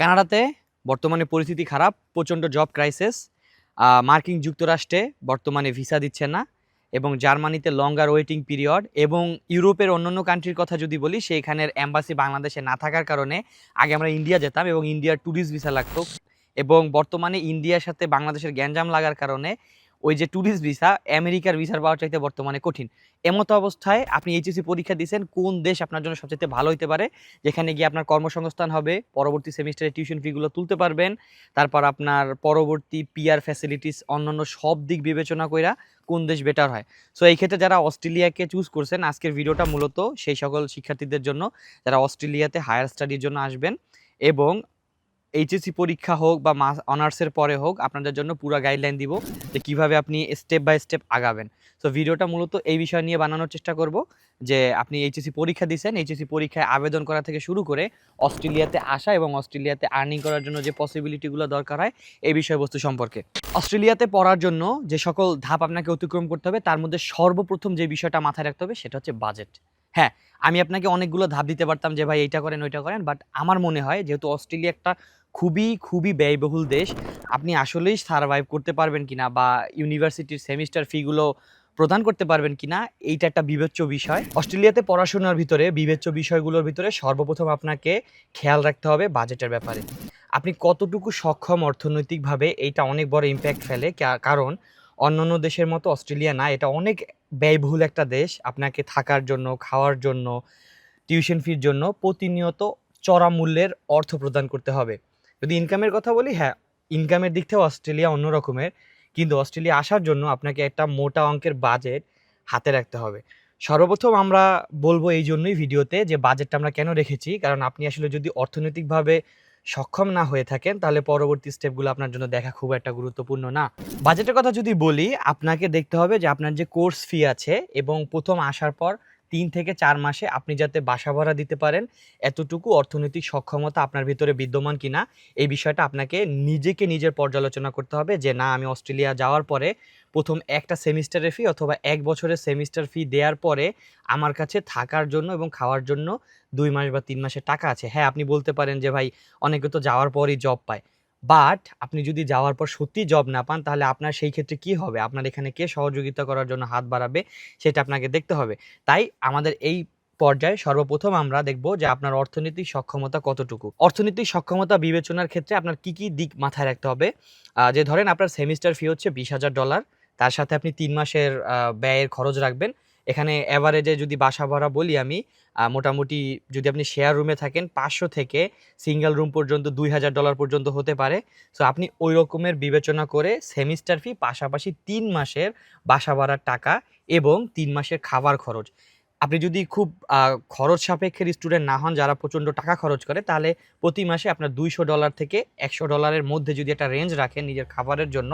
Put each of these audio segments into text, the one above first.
কানাডাতে বর্তমানে পরিস্থিতি খারাপ, প্রচণ্ড জব ক্রাইসিস মার্কিন যুক্তরাষ্ট্রে বর্তমানে ভিসা দিচ্ছে না এবং জার্মানিতে লঙ্গার ওয়েটিং পিরিয়ড এবং ইউরোপের অন্যান্য কান্ট্রির কথা যদি বলি, সেইখানের অ্যাম্বাসি বাংলাদেশে না থাকার কারণে আগে আমরা ইন্ডিয়া যেতাম এবং ইন্ডিয়ার ট্যুরিস্ট ভিসা লাগতো এবং বর্তমানে ইন্ডিয়ার সাথে বাংলাদেশের গ্যাঞ্জাম লাগার কারণে ওই যে ট্যুরিস্ট ভিসা আমেরিকার ভিসার পাওয়া চাইতে বর্তমানে কঠিন। এমতো অবস্থায় আপনি এইচএসসি পরীক্ষা দিয়েছেন, কোন দেশ আপনার জন্য সবচেয়ে ভালো হতে পারে? যেখানে গিয়ে আপনার কর্মসংস্থান হবে, পরবর্তী সেমিস্টারে টিউশন ফিগুলো তুলতে পারবেন, তারপর আপনার পরবর্তী পিআর ফ্যাসিলিটিস অন্যান্য সব দিক বিবেচনা কইরা কোন দেশ বেটার হয়। সো এই ক্ষেত্রে যারা অস্ট্রেলিয়াকে চুজ করছেন, আজকের ভিডিওটা মূলত সেই সকল শিক্ষার্থীদের জন্য, যারা অস্ট্রেলিয়াতে হায়ার স্টাডির জন্য আসবেন এবং এইচএসসি পরীক্ষা হোক বা মাস অনার্সের পরে হোক, আপনাদের জন্য পুরো গাইডলাইন দিব যে কীভাবে আপনি স্টেপ বাই স্টেপ আগাবেন। সো ভিডিওটা মূলত এই বিষয় নিয়ে বানানোর চেষ্টা করব যে আপনি এইচএসসি পরীক্ষা দিয়েছেন এইচএসসি পরীক্ষায় আবেদন করা থেকে শুরু করে অস্ট্রেলিয়াতে আসা এবং অস্ট্রেলিয়াতে আর্নিং করার জন্য যে পসিবিলিটিগুলো দরকার হয় এই বিষয়বস্তু সম্পর্কে। অস্ট্রেলিয়াতে পড়ার জন্য যে সকল ধাপ আপনাকে অতিক্রম করতে হবে, তার মধ্যে সর্বপ্রথম যে বিষয়টা মাথায় রাখতে হবে সেটা হচ্ছে বাজেট হ্যাঁ আমি আপনাকে অনেকগুলো ধাপ দিতে পারতাম যে ভাই এইটা করেন, ওইটা করেন বাট আমার মনে হয় যেহেতু অস্ট্রেলিয়া একটা খুবই খুবই ব্যয়বহুল দেশ। আপনি আসলেই সার্ভাইভ করতে পারবেন কিনা বা ইউনিভার্সিটির সেমিস্টার ফিগুলো প্রদান করতে পারবেন কিনা, এইটা একটা বিবেচ্য বিষয়। অস্ট্রেলিয়াতে পড়াশোনার ভিতরে, বিবেচ্য বিষয়গুলোর ভিতরে সর্বপ্রথম আপনাকে খেয়াল রাখতে হবে বাজেটের ব্যাপারে। আপনি কতটুকু সক্ষম অর্থনৈতিকভাবে এইটা অনেক বড় ইম্প্যাক্ট ফেলে কারণ অন্যান্য দেশের মতো অস্ট্রেলিয়া না, এটা অনেক ব্যয়বহুল একটা দেশ। আপনাকে থাকার জন্য, খাওয়ার জন্য টিউশন ফির জন্য প্রতিনিয়ত চড়া মূল্যের অর্থ প্রদান করতে হবে। যদি ইনকামের কথা বলি হ্যাঁ ইনকামের দিক থেকে অস্ট্রেলিয়া অন্য রকমের। কিন্তু অস্ট্রেলিয়া আসার জন্য আপনাকে একটা মোটা অঙ্কের বাজেট হাতে রাখতে হবে। সর্বপ্রথম আমরা বলব এই জন্যই ভিডিওতে যে বাজেটটা আমরা কেন রেখেছি। কারণ আপনি আসলে যদি অর্থনৈতিকভাবে সক্ষম না হয়ে থাকেন, তাহলে পরবর্তী স্টেপগুলো আপনার জন্য দেখা খুব একটা গুরুত্বপূর্ণ না। বাজেটের কথা যদি বলি, আপনাকে দেখতে হবে যে আপনার যে কোর্স ফি আছে এবং প্রথম আসার পর তিন থেকে চার মাসে আপনি যাতে বাসা ভাড়া দিতে পারেন, এতটুকু অর্থনৈতিক সক্ষমতা আপনার ভিতরে বিদ্যমান কিনা, এই বিষয়টা আপনাকে নিজেকে নিজের পর্যালোচনা করতে হবে যে, না, আমি অস্ট্রেলিয়া যাওয়ার পরে প্রথম একটা সেমিস্টারের ফি অথবা এক বছরের সেমিস্টার ফি দেওয়ার পরে আমার কাছে থাকার জন্য এবং খাওয়ার জন্য দুই মাস বা তিন মাসের টাকা আছে। হ্যাঁ আপনি বলতে পারেন যে, ভাই, অনেকে তো যাওয়ার পরই জব পায়। বাট আপনি যদি যাওয়ার পর সত্যি জব না পান, তাহলে আপনার সেই ক্ষেত্রে কি হবে? আপনার এখানে কে সহযোগিতা করার জন্য হাত বাড়াবে, সেটা আপনাকে দেখতে হবে। তাই আমাদের এই পর্যায়ে সর্বপ্রথম আমরা দেখব যে আপনার অর্থনৈতিক সক্ষমতা কতটুকু। অর্থনৈতিক সক্ষমতা বিবেচনার ক্ষেত্রে আপনার কি কি দিক মাথায় রাখতে হবে? যে ধরেন আপনার সেমিস্টার ফি হচ্ছে বিশ হাজার ডলার তার সাথে আপনি তিন মাসের ব্যয়ের খরচ রাখবেন। এখানে অ্যাভারেজে যদি বাসা ভাড়া বলি আমি মোটামুটি যদি আপনি শেয়ার রুমে থাকেন, পাঁচশো থেকে সিঙ্গেল রুম পর্যন্ত, দুই হাজার ডলার পর্যন্ত হতে পারে। সো আপনি ওই রকমের বিবেচনা করে সেমিস্টার ফি পাশাপাশি তিন মাসের বাসা ভাড়ার টাকা এবং তিন মাসের খাবার খরচ। আপনি যদি খুব খরচ সাপেক্ষের স্টুডেন্ট না হন, যারা প্রচণ্ড টাকা খরচ করে, তাহলে প্রতি মাসে আপনার দুইশো ডলার থেকে একশো ডলারের মধ্যে যদি একটা রেঞ্জ রাখেন নিজের খাবারের জন্য,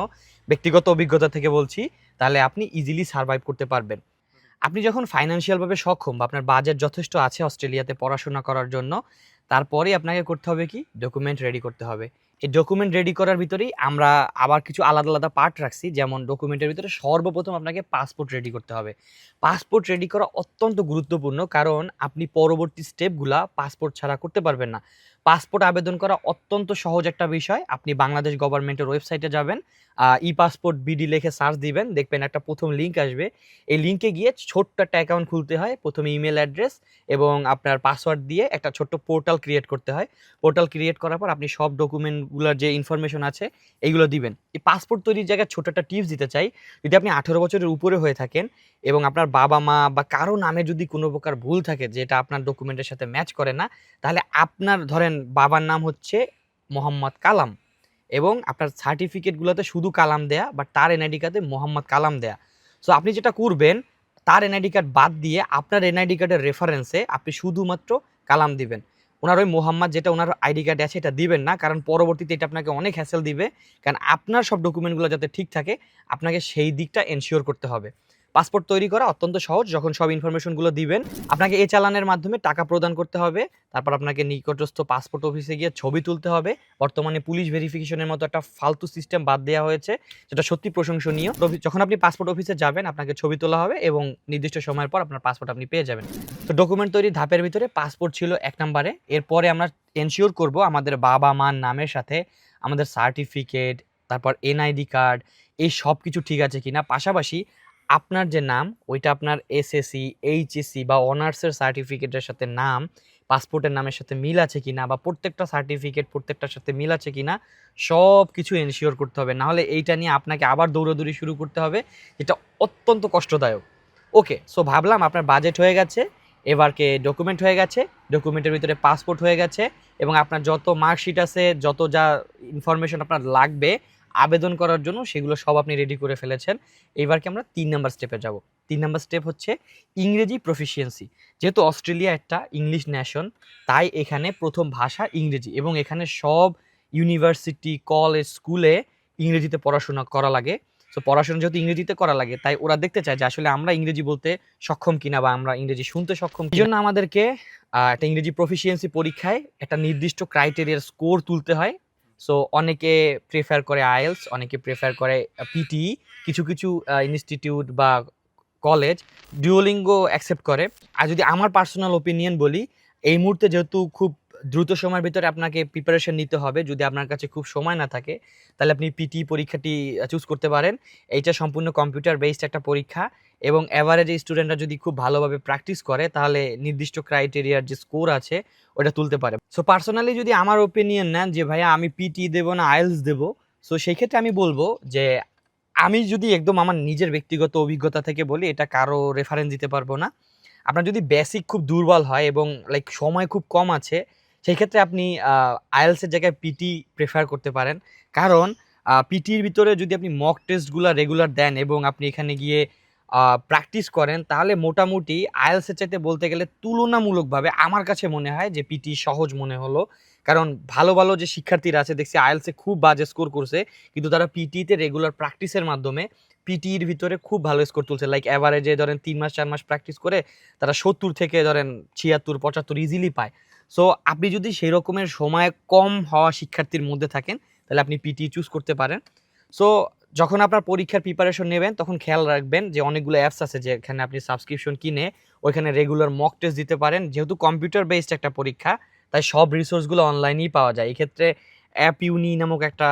ব্যক্তিগত অভিজ্ঞতা থেকে বলছি, তাহলে আপনি ইজিলি সার্ভাইভ করতে পারবেন। আপনি যখন ফাইন্যান্সিয়ালভাবে সক্ষম বা আপনার বাজেট যথেষ্ট আছে অস্ট্রেলিয়াতে পড়াশোনা করার জন্য, তারপরেই আপনাকে করতে হবে কি? ডকুমেন্ট রেডি করতে হবে। এই ডকুমেন্ট রেডি করার ভিতরেই আমরা আবার কিছু আলাদা আলাদা পার্ট রাখছি, যেমন ডকুমেন্টের ভিতরে সর্বপ্রথম আপনাকে পাসপোর্ট রেডি করতে হবে। পাসপোর্ট রেডি করা অত্যন্ত গুরুত্বপূর্ণ, কারণ আপনি পরবর্তী স্টেপগুলা পাসপোর্ট ছাড়া করতে পারবেন না। পাসপোর্ট আবেদন করা অত্যন্ত সহজ একটা বিষয়। আপনি বাংলাদেশ গভর্নমেন্টের ওয়েবসাইটে যাবেন ই পাসপোর্ট বিডি লিখে সার্চ দিবেন, দেখবেন একটা প্রথম লিঙ্ক আসবে। এই লিঙ্কে গিয়ে ছোট্ট একটা অ্যাকাউন্ট খুলতে হয়, প্রথমে ইমেল অ্যাড্রেস এবং আপনার পাসওয়ার্ড দিয়ে একটা ছোট্ট পোর্টাল ক্রিয়েট করতে হয়। পোর্টাল ক্রিয়েট করার পর আপনি সব ডকুমেন্টগুলোর যে ইনফরমেশন আছে, এইগুলো দিবেন। এই পাসপোর্ট তৈরির জায়গায় ছোট একটা টিপস দিতে চাই। যদি আপনি আঠেরো বছরের উপরে হয়ে থাকেন এবং আপনার বাবা মা বা কারও নামে যদি কোনো প্রকার ভুল থাকে, যেটা আপনার ডকুমেন্টের সাথে ম্যাচ করে না, তাহলে আপনার ধরেন বাবার নাম হচ্ছে মোহাম্মদ কালাম। এবং আপনার সার্টিফিকেটগুলোতে শুধু কালাম দেয়া বা তার এনআইডি কার্ডে মোহাম্মদ কালাম দেয়া। সো আপনি যেটা করবেন, তার এনআইডি কার্ড বাদ দিয়ে আপনার এনআইডি কার্ডের রেফারেন্সে আপনি শুধুমাত্র কালাম দিবেন। ওনার ওই মোহাম্মদ যেটা ওনার আইডি কার্ডে আছে, এটা দিবেন না, কারণ পরবর্তীতে এটা আপনাকে অনেক হ্যাসেল দিবে, কারণ আপনার সব ডকুমেন্টগুলো যাতে ঠিক থাকে, আপনাকে সেই দিকটা এনশিওর করতে হবে। পাসপোর্ট তৈরি করা অত্যন্ত সহজ, যখন সব ইনফরমেশনগুলো দিবেন, আপনাকে এ চালানের মাধ্যমে টাকা প্রদান করতে হবে, তারপর আপনাকে নিকটস্থ পাসপোর্ট অফিসে গিয়ে ছবি তুলতে হবে, বর্তমানে পুলিশ ভেরিফিকেশনের মতো একটা ফালতু সিস্টেম বাদ দেওয়া হয়েছে, যেটা সত্যি প্রশংসনীয়। যখন আপনি পাসপোর্ট অফিসে যাবেন, আপনাকে ছবি তোলা হবে এবং নির্দিষ্ট সময়ের পর আপনার পাসপোর্ট আপনি পেয়ে যাবেন। তো ডকুমেন্ট তৈরি ধাপের ভিতরে পাসপোর্ট ছিল এক নম্বরে। এরপরে আমরা এনশিওর করব আমাদের বাবা মার নামের সাথে আমাদের সার্টিফিকেট তারপর এনআইডি কার্ড এই সব কিছু ঠিক আছে কিনা। পাশাপাশি আপনার যে নাম, ওইটা আপনার এসএসসি এইচএসসি বা অনার্সের সার্টিফিকেটের সাথে নাম পাসপোর্টের নামের সাথে মিল আছে কি না বা প্রত্যেকটা সার্টিফিকেট প্রত্যেকটার সাথে মিল আছে কি না সব কিছু এনশিওর করতে হবে। নাহলে এইটা নিয়ে আপনাকে আবার দৌড়াদৌড়ি শুরু করতে হবে, যেটা অত্যন্ত কষ্টদায়ক। ওকে সো ভাবলাম আপনার বাজেট হয়ে গেছে এবারকে ডকুমেন্ট হয়ে গেছে ডকুমেন্টের ভিতরে পাসপোর্ট হয়ে গেছে, এবং আপনার যত মার্কশিট আছে, যত যা ইনফরমেশন আপনার লাগবে আবেদন করার জন্য সেগুলো সব আপনি রেডি করে ফেলেছেন। এইবারকে আমরা তিন নাম্বার স্টেপে যাব। তিন নাম্বার স্টেপ হচ্ছে ইংরেজি প্রফিসিয়েন্সি যেহেতু অস্ট্রেলিয়া একটা ইংলিশ ন্যাশন তাই এখানে প্রথম ভাষা ইংরেজি এবং এখানে সব ইউনিভার্সিটি কলেজ স্কুলে ইংরেজিতে পড়াশোনা করা লাগে। তো পড়াশোনা যেহেতু ইংরেজিতে করা লাগে, তাই ওরা দেখতে চায় যে আসলে আমরা ইংরেজি বলতে সক্ষম কিনা বা আমরা ইংরেজি শুনতে সক্ষম এই জন্য আমাদেরকে একটা ইংরেজি প্রফিসিয়েন্সি পরীক্ষায় একটা নির্দিষ্ট ক্রাইটেরিয়ার স্কোর তুলতে হয়। সো অনেকে প্রেফার করে আইএলস অনেকে প্রেফার করে পিটি কিছু কিছু ইনস্টিটিউট বা কলেজ ডিওলিঙ্গো অ্যাকসেপ্ট করে। আর যদি আমার পার্সোনাল ওপিনিয়ন বলি, এই মুহূর্তে যেহেতু খুব দ্রুত সময়ের ভিতরে আপনাকে প্রিপারেশন নিতে হবে। যদি আপনার কাছে খুব সময় না থাকে, তাহলে আপনি পিটি পরীক্ষাটি চুজ করতে পারেন। এইটা সম্পূর্ণ কম্পিউটার বেসড একটা পরীক্ষা এবং অ্যাভারেজ স্টুডেন্টরা যদি খুব ভালোভাবে প্র্যাকটিস করে, তাহলে নির্দিষ্ট ক্রাইটেরিয়ার যে স্কোর আছে ওটা তুলতে পারে। সো পার্সোনালি যদি আমার ওপিনিয়ন নেন যে, ভাইয়া, আমি পিটি দেবো না আইএলস দেবো সো সেই ক্ষেত্রে আমি বলব যে, আমি যদি একদম আমার নিজের ব্যক্তিগত অভিজ্ঞতা থেকে বলি, এটা কারও রেফারেন্স দিতে পারব না। আপনার যদি বেসিক খুব দুর্বল হয় এবং লাইক সময় খুব কম আছে সেই ক্ষেত্রে আপনি আইএলসের জায়গায় পিটি প্রেফার করতে পারেন। কারণ পিটির ভিতরে যদি আপনি মক টেস্টগুলো রেগুলার দেন এবং আপনি এখানে গিয়ে প্র্যাকটিস করেন, তাহলে মোটামুটি আইএলসের চাইতে বলতে গেলে তুলনামূলকভাবে আমার কাছে মনে হয় যে পিটি সহজ মনে হলো। কারণ ভালো ভালো যে শিক্ষার্থীরা আছে, দেখছি আইএলসে খুব বাজে স্কোর করছে, কিন্তু তারা পিটিতে রেগুলার প্র্যাকটিসের মাধ্যমে পিটির ভিতরে খুব ভালো স্কোর তুলছে। লাইক অ্যাভারেজে ধরেন তিন মাস, চার মাস প্র্যাকটিস করে তারা সত্তর থেকে ধরেন ছিয়াত্তর, পঁচাত্তর ইজিলি পায়। সো আপনি যদি সেই রকমের সময় কম হওয়া শিক্ষার্থীর মধ্যে থাকেন, তাহলে আপনি পিটি চুজ করতে পারেন। সো যখন আপনার পরীক্ষার প্রিপারেশন নেবেন, তখন খেয়াল রাখবেন যে অনেকগুলো অ্যাপস আছে যেখানে আপনি সাবস্ক্রিপশন কিনে ওইখানে রেগুলার মক টেস্ট দিতে পারেন। যেহেতু কম্পিউটার বেসড একটা পরীক্ষা, তাই সব রিসোর্সগুলো অনলাইনেই পাওয়া যায়। এক্ষেত্রে অ্যাপ ইউনি নামক একটা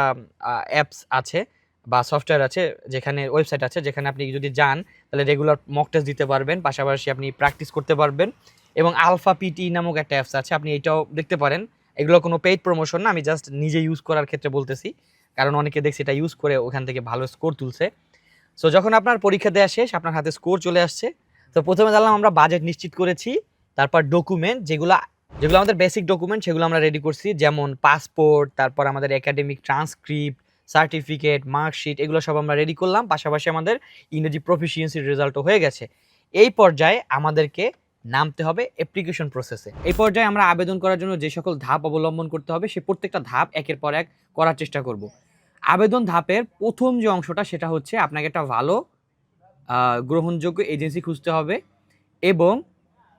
অ্যাপস আছে বা সফটওয়্যার আছে যেখানে ওয়েবসাইট আছে যেখানে আপনি যদি যান, তাহলে রেগুলার মক টেস্ট দিতে পারবেন। পাশাপাশি আপনি প্র্যাকটিস করতে পারবেন। এবং আলফা পিটি নামক একটা অ্যাপস আছে, আপনি এটাও দেখতে পারেন। এগুলো কোনো পেইড প্রমোশন না, আমি জাস্ট নিজে ইউজ করার ক্ষেত্রে বলতেছি। কারণ অনেকে দেখছি এটা ইউজ করে ওখান থেকে ভালো স্কোর তুলছে। সো যখন আপনার পরীক্ষা দেওয়া শেষ, আপনার হাতে স্কোর চলে আসছে। তো প্রথমে জানলাম আমরা বাজেট নিশ্চিত করেছি, তারপর ডকুমেন্ট যেগুলো যেগুলো আমাদের বেসিক ডকুমেন্ট সেগুলো আমরা রেডি করছি। যেমন পাসপোর্ট তারপর আমাদের একাডেমিক ট্রান্সক্রিপ্ট সার্টিফিকেট মার্কশিট এগুলো সব আমরা রেডি করলাম। পাশাপাশি আমাদের ইংরেজি প্রফিসিয়েন্সির রেজাল্টও হয়ে গেছে। এই পর্যায়ে আমাদেরকে নামতে হবে অ্যাপ্লিকেশন প্রসেসে এই পর্যায়ে আমরা আবেদন করার জন্য যে সকল ধাপ অবলম্বন করতে হবে, সে প্রত্যেকটা ধাপ একের পর এক করার চেষ্টা করব। আবেদন ধাপের প্রথম যে অংশটা, সেটা হচ্ছে আপনাকে একটা ভালো গ্রহণযোগ্য এজেন্সি খুঁজতে হবে এবং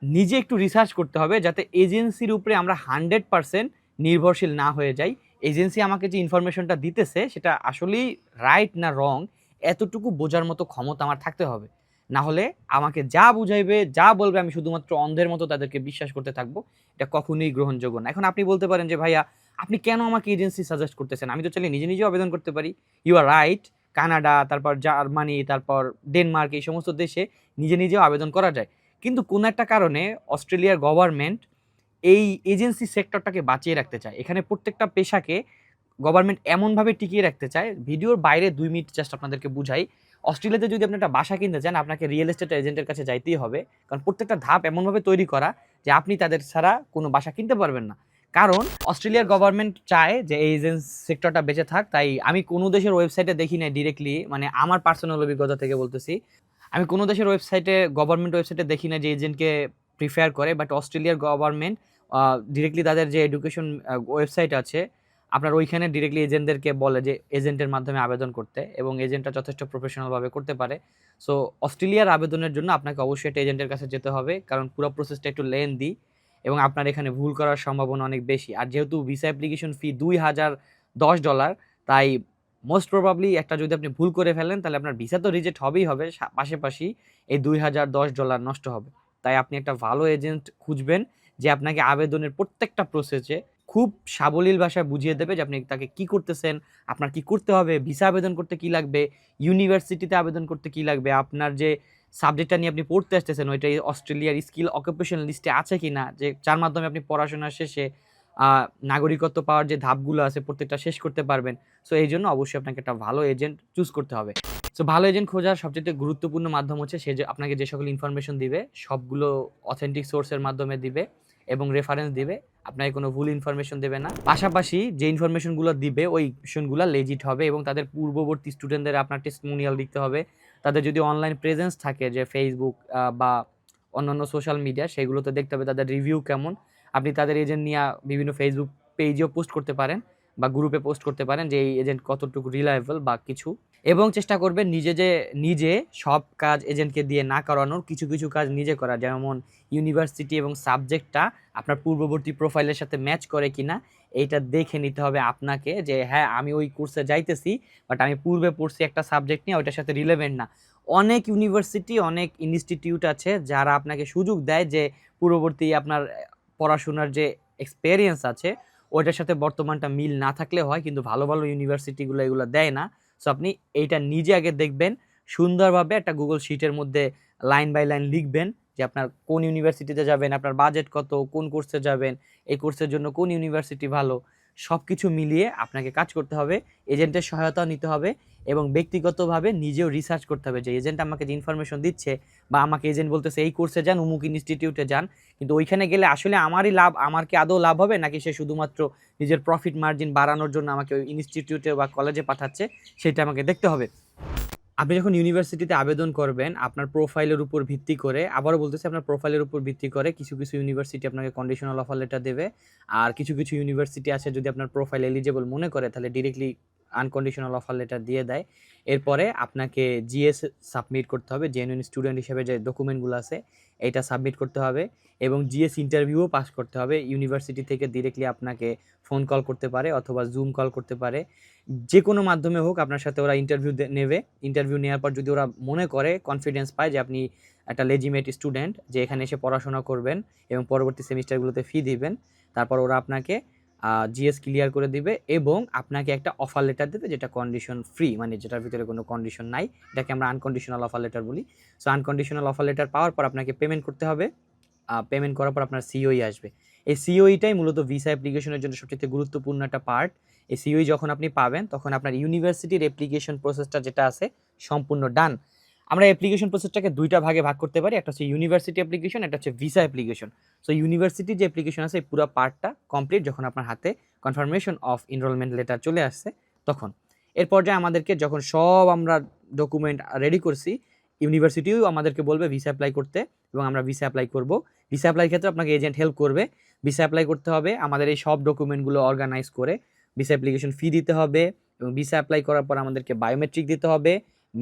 নিজে একটু রিসার্চ করতে হবে যাতে এজেন্সির উপরে আমরা হান্ড্রেড পারসেন্ট নির্ভরশীল না হয়ে যাই। এজেন্সি আমাকে যে ইনফরমেশনটা দিতেছে, সেটা আসলেই রাইট না রং এতটুকু বোঝার মতো ক্ষমতা আমার থাকতে হবে। না হলে আমাকে যা বুঝাইবে, যা বলবে আমি শুধুমাত্র অন্ধের মতো তাদেরকে বিশ্বাস করতে থাকব। এটা কখনোই গ্রহণযোগ্য না। এখন আপনি বলতে পারেন যে, ভাইয়া, আপনি কেন আমাকে এজেন্সি সাজেস্ট করতেছেন? আমি তো চাইলে নিজে নিজেও আবেদন করতে পারি। ইউ আর রাইট কানাডা, তারপর জার্মানি, তারপর ডেনমার্ক, এই সমস্ত দেশে নিজে নিজেও আবেদন করা যায়। কিন্তু কোনো একটা কারণে অস্ট্রেলিয়ার গভর্নমেন্ট এই এজেন্সি সেক্টরটাকে বাঁচিয়ে রাখতে চায়। এখানে প্রত্যেকটা পেশাকে গভর্নমেন্ট এমনভাবে টিকিয়ে রাখতে চায়। ভিডিওর বাইরে দুই মিনিট জাস্ট আপনাদেরকে বুঝাই। অস্ট্রেলিয়াতে যদি আপনি একটা বাসা কিনতে চান, আপনাকে রিয়েল এস্টেট এজেন্টের কাছে যাইতেই হবে। কারণ প্রত্যেকটা ধাপ এমনভাবে তৈরি করা যে আপনি তাদের ছাড়া কোনো বাসা কিনতে পারবেন না। কারণ অস্ট্রেলিয়ার গভর্নমেন্ট চায় যে এই সেক্টরটা বেঁচে থাক। তাই আমি কোনো দেশের ওয়েবসাইটে দেখি না ডিরেক্টলি মানে আমার পার্সোনাল অভিজ্ঞতা থেকে বলতেছি। আমি কোনো দেশের ওয়েবসাইটে গভর্নমেন্ট ওয়েবসাইটে দেখি না যে এজেন্টকে প্রিফেয়ার করে। বাট অস্ট্রেলিয়ার গভর্নমেন্ট ডিরেক্টলি তাদের যে এডুকেশন ওয়েবসাইট আছে আপনার ওইখানে ডিরেক্টলি এজেন্টদেরকে বলে যে এজেন্টের মাধ্যমে আবেদন করতে এবং এজেন্টটা যথেষ্ট প্রফেশনালভাবে করতে পারে। সো অস্ট্রেলিয়ার আবেদনের জন্য আপনাকে অবশ্যই একটা এজেন্টের কাছে যেতে হবে, কারণ পুরো প্রসেসটা একটু লেন্দি এবং আপনার এখানে ভুল করার সম্ভাবনা অনেক বেশি। আর যেহেতু ভিসা অ্যাপ্লিকেশন ফি দুই হাজার দশ ডলার তাই মোস্ট প্রবাবলি একটা যদি আপনি ভুল করে ফেলেন, তাহলে আপনার ভিসা তো রিজেক্ট হবেই হবে পাশাপাশি এই দুই হাজার দশ ডলার নষ্ট হবে। তাই আপনি একটা ভালো এজেন্ট খুঁজবেন যে আপনাকে আবেদনের প্রত্যেকটা প্রসেসে খুব সাবলীল ভাষায় বুঝিয়ে দেবে যে আপনি তাকে কি করতেছেন, আপনার কি করতে হবে ভিসা আবেদন করতে কি লাগবে ইউনিভার্সিটিতে আবেদন করতে কি লাগবে, আপনার যে সাবজেক্টটা নিয়ে আপনি পড়তে আসতেছেন, ওইটা অস্ট্রেলিয়ার স্কিল অকুপেশন লিস্টে আছে কি না যে যার মাধ্যমে আপনি পড়াশোনা শেষে নাগরিকত্ব পাওয়ার যে ধাপগুলো আছে প্রত্যেকটা শেষ করতে পারবেন। সো এই জন্য অবশ্যই আপনাকে একটা ভালো এজেন্ট চুজ করতে হবে। সো ভালো এজেন্ট খোঁজার সবচেয়ে গুরুত্বপূর্ণ মাধ্যম হচ্ছে সে যে, আপনাকে যে সকল ইনফরমেশন দিবে, সবগুলো অথেন্টিক সোর্সের মাধ্যমে দিবে। এবং রেফারেন্স দিবে, আপনাকে কোনো ভুল ইনফরমেশন দেবে না। পাশাপাশি যে ইনফরমেশনগুলো দিবে, ওই ইনফরমেশনগুলো লেজিট হবে এবং তাদের পূর্ববর্তী স্টুডেন্টদের আপনার টেস্টমোনিয়াল দিতে হবে। তাদের যদি অনলাইন প্রেজেন্স থাকে যে ফেসবুক বা অন্যান্য সোশ্যাল মিডিয়া সেগুলোতে দেখতে হবে তাদের রিভিউ কেমন। আপনি তাদের এজেন্ট নিয়ে বিভিন্ন ফেসবুক পেজেও পোস্ট করতে পারেন বা গ্রুপে পোস্ট করতে পারেন যে এই এজেন্ট কতটুকু রিলায়েবল বা কিছু। এবং চেষ্টা করবে নিজে যে, নিজে সব কাজ এজেন্টকে দিয়ে না করানোর, কিছু কিছু কাজ নিজে করা। যেমন ইউনিভার্সিটি এবং সাবজেক্টটা আপনার পূর্ববর্তী প্রোফাইলের সাথে ম্যাচ করে কিনা, এইটা দেখে নিতে হবে আপনাকে যে হ্যাঁ আমি ওই কোর্সে যাইতেছি বাট আমি পূর্বে পড়ছি একটা সাবজেক্ট নিয়ে, ওইটার সাথে রিলেভেন্ট না। অনেক ইউনিভার্সিটি অনেক ইনস্টিটিউট আছে যারা আপনাকে সুযোগ দেয় যে, পূর্ববর্তী আপনার পড়াশোনার যে এক্সপেরিয়েন্স আছে, ওইটার সাথে বর্তমানটা মিল না থাকলে হয়, কিন্তু ভালো ভালো ইউনিভার্সিটিগুলো এগুলো দেয় না। সো আপনি এইটা নিজে আগে দেখবেন, সুন্দরভাবে একটা গুগল শিটের মধ্যে লাইন বাই লাইন লিখবেন যে আপনার কোন ইউনিভার্সিটিতে যাবেন, আপনার বাজেট কত, কোন কোর্সে যাবেন, এই কোর্সের জন্য কোন ইউনিভার্সিটি ভালো। সব কিছু মিলিয়ে আপনাকে কাজ করতে হবে, এজেন্টের সহায়তা নিতে হবে এবং ব্যক্তিগতভাবে নিজেও রিসার্চ করতে হবে যে এজেন্ট আমাকে যে ইনফরমেশন দিচ্ছে বা আমাকে এজেন্ট বলতেছে এই কোর্সে যান উমুক ইনস্টিটিউটে যান, কিন্তু ওইখানে গেলে আসলে আমারই লাভ, আমার কি আদৌ লাভ হবে নাকি সে শুধুমাত্র নিজের প্রফিট মার্জিন বাড়ানোর জন্য আমাকে ওই ইনস্টিটিউটে বা কলেজে পাঠাচ্ছে, সেটা আমাকে দেখতে হবে। আপনি যখন ইউনিভার্সিটিতে আবেদন করবেন, আপনার প্রোফাইলের উপর ভিত্তি করে, আবারও বলতেছি আপনার প্রোফাইলের উপর ভিত্তি করে কিছু কিছু ইউনিভার্সিটি আপনাকে কন্ডিশনাল অফার লেটার দেবে। আর কিছু কিছু ইউনিভার্সিটি আছে যদি আপনার প্রোফাইল এলিজেবল মনে করে, তাহলে ডিরেক্টলি আনকন্ডিশনাল অফার লেটার দিয়ে দেয়। এরপরে আপনাকে জিএস সাবমিট করতে হবে জেনুইন স্টুডেন্ট হিসেবে যে ডকুমেন্টগুলো আছে এটা সাবমিট করতে হবে এবং জিএস ইন্টারভিউও পাস করতে হবে। ইউনিভার্সিটি থেকে ডিরেক্টলি আপনাকে ফোন কল করতে পারে অথবা জুম কল করতে পারে। যে কোনো মাধ্যমে হোক আপনার সাথে ওরা ইন্টারভিউ নেবে। ইন্টারভিউ নেওয়ার পর যদি ওরা মনে করে কনফিডেন্স পায় যে আপনি একটা লেজিমেট স্টুডেন্ট যে এখানে এসে পড়াশোনা করবেন এবং পরবর্তী সেমিস্টারগুলোতে ফি দিবেন, তারপর ওরা আপনাকে জিএস ক্লিয়ার করে দিবে এবং আপনাকে একটা অফার লেটার দেবে যেটা কন্ডিশন ফ্রি মানে যেটার ভিতরে কোনো কন্ডিশন নাই। এটাকে আমরা আনকন্ডিশনাল অফার লেটার বলি। সো আনকন্ডিশনাল অফার লেটার পাওয়ার পর আপনাকে পেমেন্ট করতে হবে। পেমেন্ট করার পর আপনার সিওই আসবে। এই সিওইটাই মূলত ভিসা অ্যাপ্লিকেশনের জন্য সবচেয়ে গুরুত্বপূর্ণ একটা পার্ট এই সিওই যখন আপনি পাবেন, তখন আপনার ইউনিভার্সিটির অ্যাপ্লিকেশন প্রসেসটা যেটা আছে, সম্পূর্ণ ডান আমরা অ্যাপ্লিকেশন প্রসেসটাকে দুইটা ভাগে ভাগ করতে পারি। একটা হচ্ছে ইউনিভার্সিটি অ্যাপ্লিকেশন একটা হচ্ছে ভিসা অ্যাপ্লিকেশন সো ইউনিভার্সিটি যে অ্যাপ্লিকেশন আছে, এই পুরো পার্টটা কমপ্লিট যখন আপনার হাতে কনফার্মেশন অফ এনরোলমেন্ট লেটার চলে আসছে, তখন। এর পর্যায়ে আমাদেরকে যখন সব আমরা ডকুমেন্ট রেডি করছি ইউনিভার্সিটিও আমাদেরকে বলবে ভিসা অ্যাপ্লাই করতে এবং আমরা ভিসা অ্যাপ্লাই করব। ভিসা অ্যাপ্লাই ক্ষেত্রে আপনাকে এজেন্ট হেল্প করবে। ভিসা অ্যাপ্লাই করতে হবে, আমাদের এই সব ডকুমেন্টগুলো অর্গানাইজ করে। ভিসা অ্যাপ্লিকেশন ফি দিতে হবে এবং ভিসা অ্যাপ্লাই করার পর আমাদেরকে বায়োমেট্রিক দিতে হবে।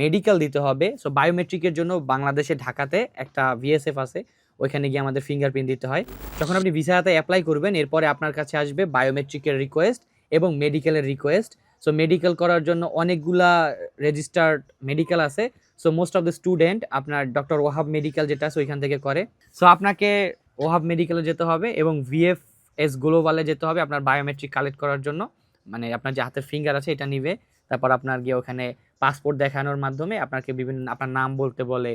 মেডিকেল দিতে হবে। সো বায়োমেট্রিকের জন্য বাংলাদেশে ঢাকাতে একটা ভিএসএফ আছে, ওইখানে গিয়ে আমাদের ফিঙ্গারপ্রিন্ট দিতে হয়। যখন আপনি ভিসাতে অ্যাপ্লাই করবেন, এরপরে আপনার কাছে আসবে বায়োমেট্রিকের রিকোয়েস্ট এবং মেডিকেলের রিকোয়েস্ট সো মেডিকেল করার জন্য অনেকগুলা রেজিস্টার্ড মেডিকেল আছে। So most of the student আপনার ডক্টর ওহাব মেডিকেল যেটা আছে, ওইখান থেকে করে। সো আপনাকে ওহাব মেডিকেলে যেতে হবে এবং ভিএফ এস গ্লোবালে যেতে হবে আপনার বায়োমেট্রিক কালেক্ট করার জন্য। মানে আপনার যে হাতের ফিঙ্গার আছে, এটা নিবে। তারপর আপনার গিয়ে ওখানে পাসপোর্ট দেখানোর মাধ্যমে আপনাকে বিভিন্ন, আপনার নাম বলতে বলে,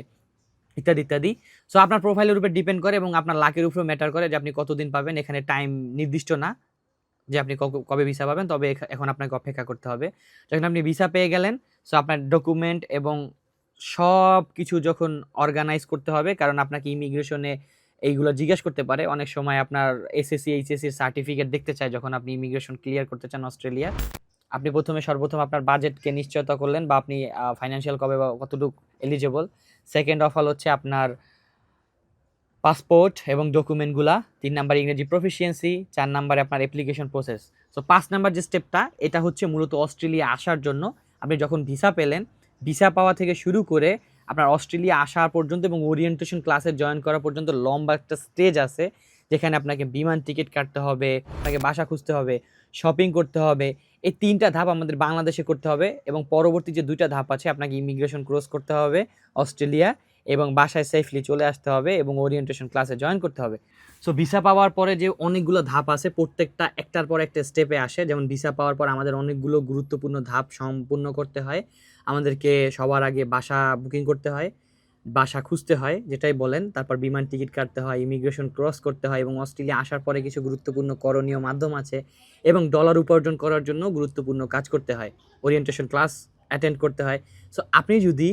ইত্যাদি ইত্যাদি। সো আপনার প্রোফাইলের উপর ডিপেন্ড করে এবং আপনার লাকের উপরে ম্যাটার করে যে আপনি কতদিন পাবেন। এখানে টাইম নির্দিষ্ট না যে আপনি কবে- ভিসা পাবেন, তবে এখ- এখন আপনাকে অপেক্ষা করতে হবে। যখন আপনি ভিসা পেয়ে গেলেন সো আপনার ডকুমেন্ট এবং সব কিছু যখন অর্গানাইজ করতে হবে, কারণ আপনাকে ইমিগ্রেশনে এইগুলো জিজ্ঞেস করতে পারে। অনেক সময় আপনার এসএসসি এইচএসসির সার্টিফিকেট দেখতে চায় যখন আপনি ইমিগ্রেশন ক্লিয়ার করতে চান অস্ট্রেলিয়া আপনি প্রথমে সর্বপ্রথম আপনার বাজেটকে নিশ্চয়তা করলেন বা আপনি ফাইন্যান্সিয়াল কবে বা কতটুকু এলিজেবল সেকেন্ড অফ অল হচ্ছে আপনার পাসপোর্ট এবং ডকুমেন্টগুলা তিন নাম্বার ইংরেজি প্রফিসিয়েন্সি চার নাম্বারে আপনার অ্যাপ্লিকেশন প্রসেস সো পাঁচ নাম্বার যে স্টেপটা এটা হচ্ছে মূলত অস্ট্রেলিয়া আসার জন্য। আপনি যখন ভিসা পেলেন ভিসা পাওয়া থেকে শুরু করে আপনার অস্ট্রেলিয়া আসা পর্যন্ত এবং ওরিয়েন্টেশন ক্লাসে জয়েন করা পর্যন্ত লম্বা একটা স্টেজ আছে, যেখানে আপনাকে বিমান টিকিট কাটতে হবে, আপনাকে বাসা খুঁজতে হবে। শপিং করতে হবে। এই তিনটা ধাপ আমাদের বাংলাদেশে করতে হবে এবং পরবর্তী যে দুইটা ধাপ আছে, আপনাকে ইমিগ্রেশন ক্রস করতে হবে, অস্ট্রেলিয়া এবং বাসায় সেফলি চলে আসতে হবে এবং ওরিয়েন্টেশন ক্লাসে জয়েন করতে হবে। সো ভিসা পাওয়ার পরে যে অনেকগুলো ধাপ আছে, প্রত্যেকটা একটার পর একটা স্টেপে আসে। যেমন ভিসা পাওয়ার পর আমাদের অনেকগুলো গুরুত্বপূর্ণ ধাপ সম্পূর্ণ করতে হয়। আমাদেরকে সবার আগে বাসা বুকিং করতে হয়। বাসা খুঁজতে হয়, যেটাই বলেন। তারপর বিমান টিকিট কাটতে হয়, ইমিগ্রেশন ক্রস করতে হয় এবং অস্ট্রেলিয়া আসার পরে কিছু গুরুত্বপূর্ণ করণীয় মাধ্যম আছে এবং ডলার উপার্জন করার জন্য গুরুত্বপূর্ণ কাজ করতে হয় ওরিয়েন্টেশন ক্লাস অ্যাটেন্ড করতে হয়। সো আপনি যদি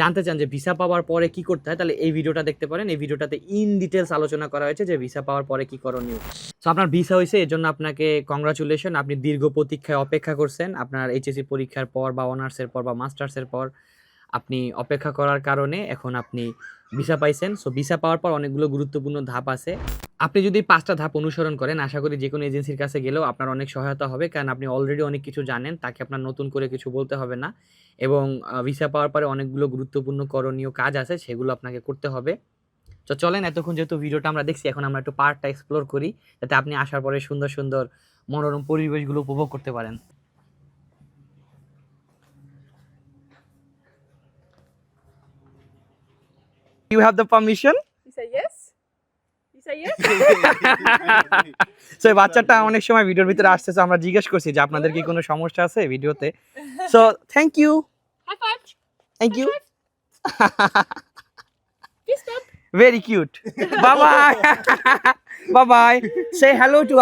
জানতে চান যে ভিসা পাওয়ার পরে কি করতে হয়, তাহলে এই ভিডিওটা দেখতে পারেন। এই ভিডিওটাতে ইন ডিটেলস আলোচনা করা হয়েছে যে ভিসা পাওয়ার পরে কি করণীয়। সো আপনার ভিসা হয়েছে এর জন্য আপনাকে কংগ্রাচুলেশন আপনি দীর্ঘ প্রতীক্ষায় অপেক্ষা করছেন। আপনার এইচএসসি পরীক্ষার পর বা অনার্সের পর বা মাস্টার্সের পর। আপনি অপেক্ষা করার কারণে এখন আপনি ভিসা পাইছেন। সো ভিসা পাওয়ার পর অনেকগুলো গুরুত্বপূর্ণ ধাপ আছে। আপনি যদি পাঁচটা ধাপ অনুসরণ করেন, আশা করি যে কোনো এজেন্সির কাছে গেলেও আপনার অনেক সহায়তা হবে, কারণ আপনি অলরেডি অনেক কিছু জানেন, তাকে আপনার নতুন করে কিছু বলতে হবে না। এবং ভিসা পাওয়ার পরে অনেকগুলো গুরুত্বপূর্ণ করণীয় কাজ আছে, সেগুলো আপনাকে করতে হবে। তো চলেন, এতক্ষণ যেহেতু ভিডিওটা আমরা দেখছি, এখন আমরা একটু পার্কটা এক্সপ্লোর করি, যাতে আপনি আসার পরে সুন্দর সুন্দর মনোরম পরিবেশগুলো উপভোগ করতে পারেন। You have the permission? Yes? So বাচ্চাটা অনেক সময় ভিডিওর ভিতরে আসতেছে আমরা জিজ্ঞেস করছি যে আপনাদের কি কোনো সমস্যা আছে ভিডিওতে so thank you High five. Thank you Fist bump. Very cute. bye bye. bye bye. Say hello to